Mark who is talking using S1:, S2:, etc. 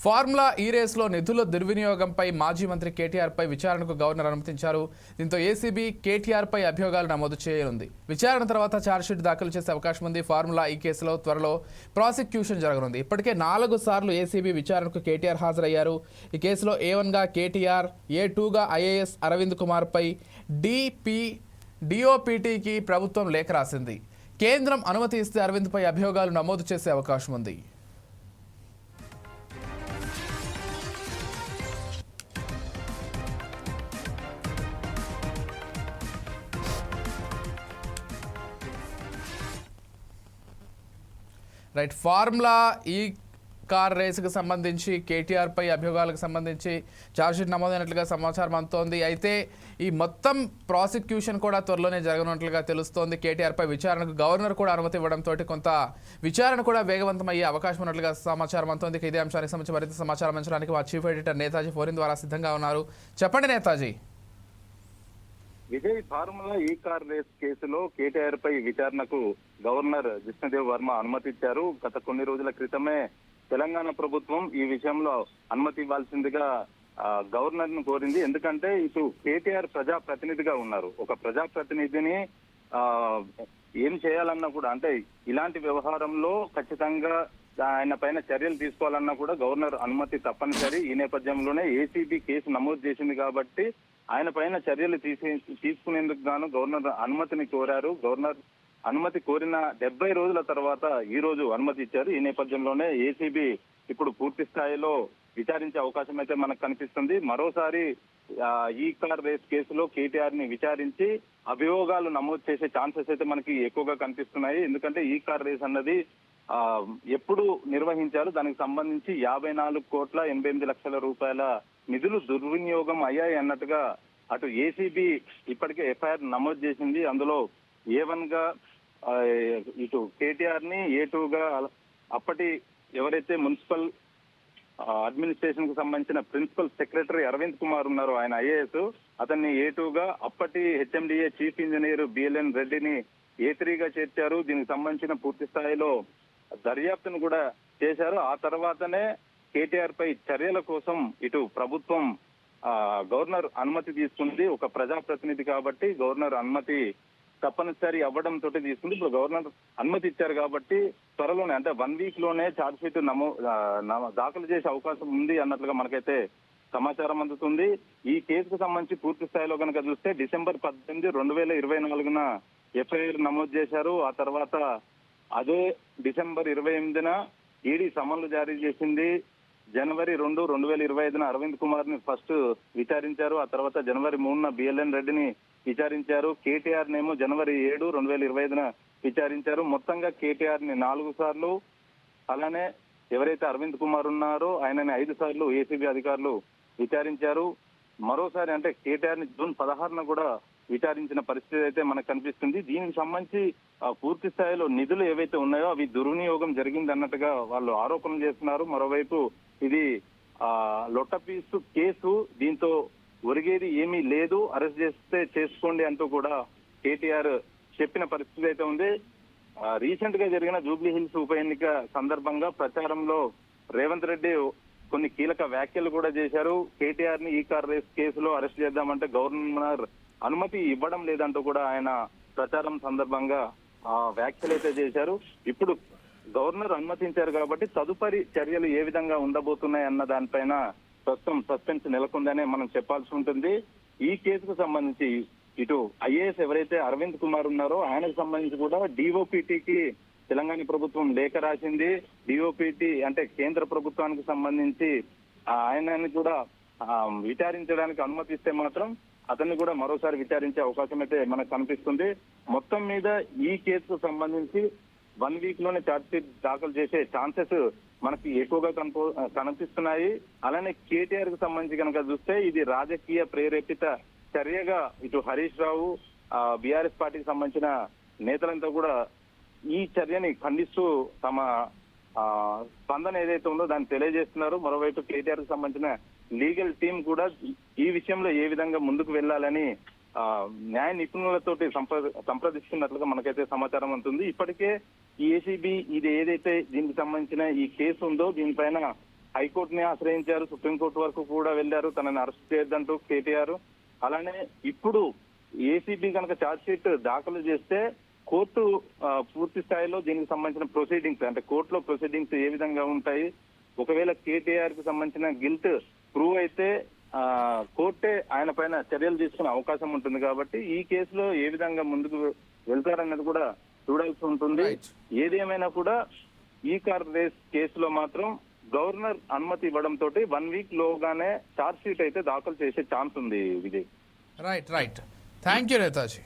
S1: Formula ఈ రేస్లో నిధుల దుర్వినియోగంపై మాజీ మంత్రి కేటీఆర్పై విచారణకు గవర్నర్ అనుమతించారు. దీంతో ఏసీబీ కేటీఆర్పై అభియోగాలు నమోదు చేయనుంది. విచారణ తర్వాత ఛార్జ్షీట్ దాఖలు చేసే అవకాశం ఉంది. ఫార్ములా ఈ కేసులో త్వరలో ప్రాసిక్యూషన్ జరగనుంది. ఇప్పటికే నాలుగు సార్లు ఏసీబీ విచారణకు కేటీఆర్ హాజరయ్యారు. ఈ కేసులో ఏ వన్గా కేటీఆర్ ఏ టూగా ఐఏఎస్ అరవింద్ కుమార్పై డిపి డిఓపిటికి ప్రభుత్వం లేఖ రాసింది. కేంద్రం అనుమతి ఇస్తే అరవింద్పై అభియోగాలు నమోదు చేసే అవకాశం ఉంది. రైట్ ఫార్ములా ఈ కార్ రేసుకు సంబంధించి కేటీఆర్పై అభియోగాలకు సంబంధించి ఛార్జ్షీట్ నమోదైనట్లుగా సమాచారం అందుతోంది. అయితే ఈ మొత్తం ప్రాసిక్యూషన్ కూడా త్వరలోనే జరగనున్నట్లుగా తెలుస్తోంది. కేటీఆర్పై విచారణకు గవర్నర్ కూడా అనుమతి ఇవ్వడంతో కొంత విచారణ కూడా వేగవంతమయ్యే అవకాశం ఉన్నట్లుగా సమాచారం అందుతోంది. ఇదే అంశానికి సంబంధించి మరింత సమాచారం అంచడానికి మా చీఫ్ ఎడిటర్ నేతాజీ ఫోరిన్ ద్వారా సిద్ధంగా ఉన్నారు. చెప్పండి Netaji.
S2: Vijay formula E car race కేసులో కేటీఆర్ పై విచారణకు గవర్నర్ విష్ణుదేవ్ వర్మ అనుమతిచ్చారు. గత కొన్ని రోజుల క్రితమే తెలంగాణ ప్రభుత్వం ఈ విషయంలో అనుమతి ఇవ్వాల్సిందిగా గవర్నర్ను కోరింది. ఎందుకంటే ఇటు కేటీఆర్ ప్రజా ప్రతినిధిగా ఉన్నారు. ఒక ప్రజా ప్రతినిధిని ఆ ఏం చేయాలన్నా కూడా అంటే ఇలాంటి వ్యవహారంలో ఖచ్చితంగా ఆయన పైన చర్యలు తీసుకోవాలన్నా కూడా గవర్నర్ అనుమతి తప్పనిసరి. ఈ నేపథ్యంలోనే ఏసీబీ కేసు నమోదు చేసింది కాబట్టి ఆయన పైన చర్యలు తీసుకునేందుకు గాను గవర్నర్ అనుమతిని కోరారు. గవర్నర్ అనుమతి కోరిన డెబ్బై రోజుల తర్వాత ఈ రోజు అనుమతి ఇచ్చారు. ఈ నేపథ్యంలోనే ఏసీబీ ఇప్పుడు పూర్తి స్థాయిలో విచారించే అవకాశం అయితే మనకు కనిపిస్తుంది. మరోసారి ఈ కార్ రేస్ కేసులో కేటీఆర్ని విచారించి అభియోగాలు నమోదు చేసే ఛాన్సెస్ అయితే మనకి ఎక్కువగా కనిపిస్తున్నాయి. ఎందుకంటే ఈ కార్ రేస్ అన్నది ఎప్పుడు నిర్వహించారు? దానికి సంబంధించి యాభై నాలుగు కోట్ల ఎనభై ఎనిమిది లక్షల రూపాయల నిధులు దుర్వినియోగం అయ్యాయి అన్నట్టుగా అటు ఏసీబీ ఇప్పటికే ఎఫ్ఐఆర్ నమోదు చేసింది. అందులో ఏ వన్గా ఇటు కేటీఆర్ని ఏ టూ గా అప్పటి ఎవరైతే మున్సిపల్ అడ్మినిస్ట్రేషన్కు సంబంధించిన ప్రిన్సిపల్ సెక్రటరీ అరవింద్ కుమార్ ఉన్నారు ఆయన ఐఏఎస్ అతన్ని ఏ గా అప్పటి హెచ్ఎండిఏ చీఫ్ ఇంజనీర్ బిఎల్ఎన్ రెడ్డిని ఏ గా చేర్చారు. దీనికి సంబంధించిన పూర్తి స్థాయిలో దర్యాప్తును కూడా చేశారు. ఆ తర్వాతనే కేటీఆర్ పై చర్యల కోసం ఇటు ప్రభుత్వం గవర్నర్ అనుమతి తీసుకుంది. ఒక ప్రజాప్రతినిధి కాబట్టి గవర్నర్ అనుమతి తప్పనిసరి అవ్వడం తోటి తీసుకుంది. ఇప్పుడు గవర్నర్ అనుమతి ఇచ్చారు కాబట్టి త్వరలోనే అంటే వన్ వీక్లోనే ఛార్జ్ షీట్ నమో దాఖలు చేసే అవకాశం ఉంది అన్నట్లుగా మనకైతే సమాచారం అందుతుంది. ఈ కేసుకు సంబంధించి పూర్తి స్థాయిలో కనుక చూస్తే డిసెంబర్ పద్దెనిమిది రెండు వేల ఇరవై నాలుగున ఎఫ్ఐఆర్ నమోదు చేశారు. ఆ తర్వాత అదే డిసెంబర్ ఇరవై ఎనిమిదిన ఈడీ సమన్లు జారీ చేసింది. జనవరి రెండు రెండు వేల ఇరవై ఐదున అరవింద్ కుమార్ని ఫస్ట్ విచారించారు. ఆ తర్వాత జనవరి మూడున బిఎల్ఎన్ రెడ్డిని విచారించారు. కేటీఆర్ నేమో జనవరి ఏడు రెండు వేల ఇరవై ఐదున విచారించారు. మొత్తంగా కేటీఆర్ని నాలుగు సార్లు అలానే ఎవరైతే అరవింద్ కుమార్ ఉన్నారో ఆయనని ఐదు సార్లు ఏసీబీ అధికారులు విచారించారు. మరోసారి అంటే కేటీఆర్ని జూన్ పదహారున కూడా విచారించిన పరిస్థితి అయితే మనకు కనిపిస్తుంది. దీనికి సంబంధించి పూర్తి స్థాయిలో నిధులు ఏవైతే ఉన్నాయో అవి దుర్వినియోగం జరిగింది అన్నట్టుగా వాళ్ళు ఆరోపణలు చేస్తున్నారు. మరోవైపు ఇది ఆ లొట్టపీసు కేసు దీంతో ఒరిగేది ఏమీ లేదు. అరెస్ట్ చేస్తే చేసుకోండి అంటూ కూడా కేటీఆర్ చెప్పిన పరిస్థితి అయితే ఉంది. రీసెంట్గా జరిగిన జూబ్లీ హిల్స్ ఉప ఎన్నిక సందర్భంగా ప్రచారంలో రేవంత్ రెడ్డి కొన్ని కీలక వ్యాఖ్యలు కూడా చేశారు. కేటీఆర్ని ఈ కార్ రేస్ కేసులో అరెస్ట్ చేద్దామంటే గవర్నర్ అనుమతి ఇవ్వడం లేదంటూ కూడా ఆయన ప్రచారం సందర్భంగా వ్యాఖ్యలు అయితే చేశారు. ఇప్పుడు గవర్నర్ అనుమతించారు కాబట్టి తదుపరి చర్యలు ఏ విధంగా ఉండబోతున్నాయి అన్న దానిపైన ప్రస్తుతం సస్పెన్స్ నెలకొందనే మనం చెప్పాల్సి ఉంటుంది. ఈ కేసుకు సంబంధించి ఇటు ఐఏఎస్ ఎవరైతే అరవింద్ కుమార్ ఉన్నారో ఆయనకు సంబంధించి కూడా డిఓపిటికి తెలంగాణ ప్రభుత్వం లేఖ రాసింది. డిఓపిటి అంటే కేంద్ర ప్రభుత్వానికి సంబంధించి ఆయనని కూడా విచారించడానికి అనుమతిస్తే మాత్రం అతన్ని కూడా మరోసారి విచారించే అవకాశం అయితే మనకు కనిపిస్తుంది. మొత్తం మీద ఈ కేసుకు సంబంధించి వన్ వీక్లోనే ఛార్జ్షీట్ దాఖలు చేసే ఛాన్సెస్ మనకి ఎక్కువగా కనిపో కనిపిస్తున్నాయి. అలానే కేటీఆర్కు సంబంధించి కనుక చూస్తే ఇది రాజకీయ ప్రేరేపిత చర్యగా ఇటు హరీష్ రావు బీఆర్ఎస్ పార్టీకి సంబంధించిన నేతలంతా కూడా ఈ చర్యని ఖండిస్తూ తమ స్పందన ఏదైతే ఉందో దాన్ని తెలియజేస్తున్నారు. మరోవైపు కేటీఆర్కు సంబంధించిన లీగల్ టీం కూడా ఈ విషయంలో ఏ విధంగా ముందుకు వెళ్ళాలని ఆ, న్యాయ నిపుణులతోటి సంప్రదిస్తున్నట్లుగా మనకైతే సమాచారం ఉంటుంది ఇప్పటికే ఈ ఏసీబీ ఇది ఏదైతే దీనికి సంబంధించిన ఈ కేసు ఉందో దీనిపైన హైకోర్టుని ఆశ్రయించారు. సుప్రీంకోర్టు వరకు కూడా వెళ్ళారు తనని అరెస్ట్ చేయొద్దంటూ కేటీఆర్. అలానే ఇప్పుడు ఏసీబీ కనుక ఛార్జ్ షీట్ దాఖలు చేస్తే కోర్టు పూర్తి స్థాయిలో దీనికి సంబంధించిన ప్రొసీడింగ్స్ అంటే కోర్టులో ప్రొసీడింగ్స్ ఏ విధంగా ఉంటాయి? ఒకవేళ కేటీఆర్కి సంబంధించిన గిల్ట్ ప్రూవ్ అయితే కోర్టే ఆయన పైన చర్యలు తీసుకునే అవకాశం ఉంటుంది కాబట్టి ఈ కేసులో ఏ విధంగా ముందుకు వెళ్తారన్నది కూడా చూడాల్సి ఉంటుంది. ఏదేమైనా కూడా ఈ కార్ రేస్ కేసులో మాత్రం గవర్నర్ అనుమతి ఇవ్వడం తోటి వన్ వీక్ లోగానే ఛార్జ్ షీట్ అయితే దాఖలు చేసే ఛాన్స్ ఉంది Vijay.
S1: Right right thank you Netaji